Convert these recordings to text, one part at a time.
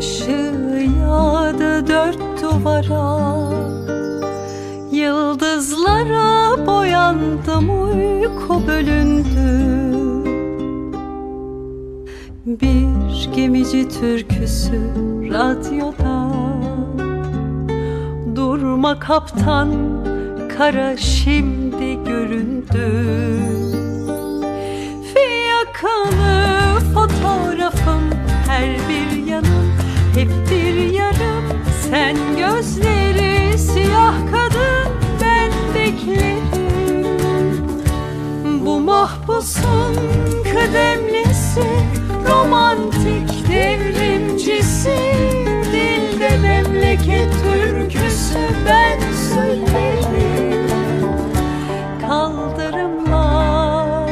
ışığı yağdı dört duvara. Yıldızlara boyandım uyku bölündü. Bir gemici türküsü radyoda. Durma kaptan kara şimdi göründü. Mahpusun kıdemlisi romantik devrimcisi Dilde memleket türküsü ben söylerim. Kaldırımlar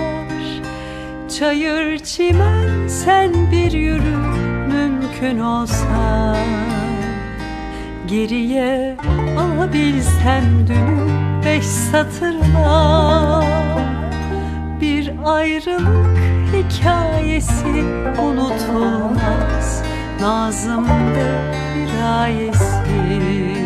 Çayır çimen sen bir yürü mümkün olsa. Geriye alabilsem dünü beş satırla ayrılık hikayesi unutulmaz. Nazım'da hirayesi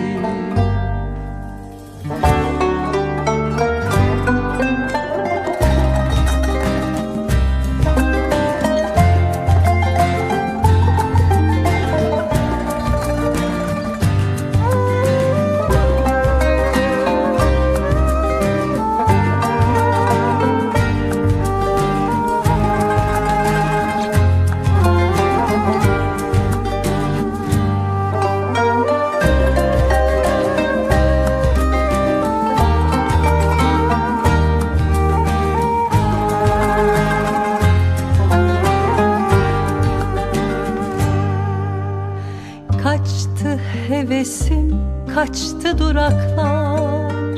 Kaçtı hevesim, kaçtı duraklar.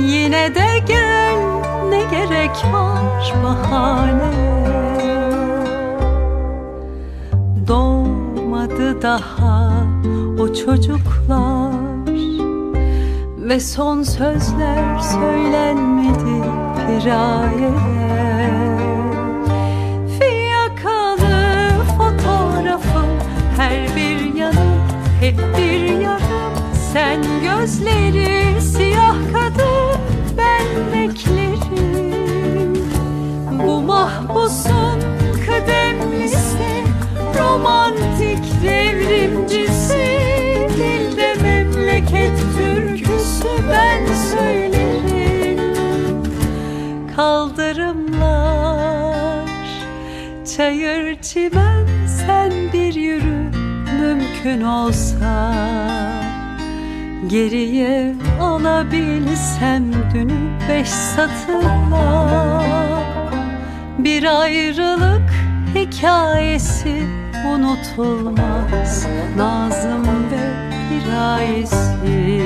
Yine de gel, ne gerek var bahane? Doğmadı daha o çocuklar. Ve son sözler söylenmedi pirayeler Sen gözleri siyah kadın ben beklerim. Bu mahpusun kıdemlisi romantik devrimcisi. Dilde memleket türküsü ben söylerim. Kaldırımlar Çayır çimen sen bir yürü mümkün olsa Geriye alabilsem dünü beş satırla. Bir ayrılık hikayesi unutulmaz. Nazım ve hirayesi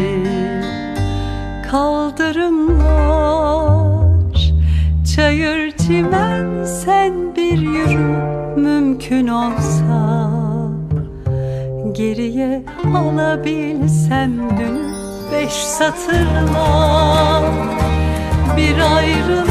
Kaldırımlar Çayır çimen sen bir yürü mümkün olsa Geriye alabilsem dün beş satırla Bir ayrılık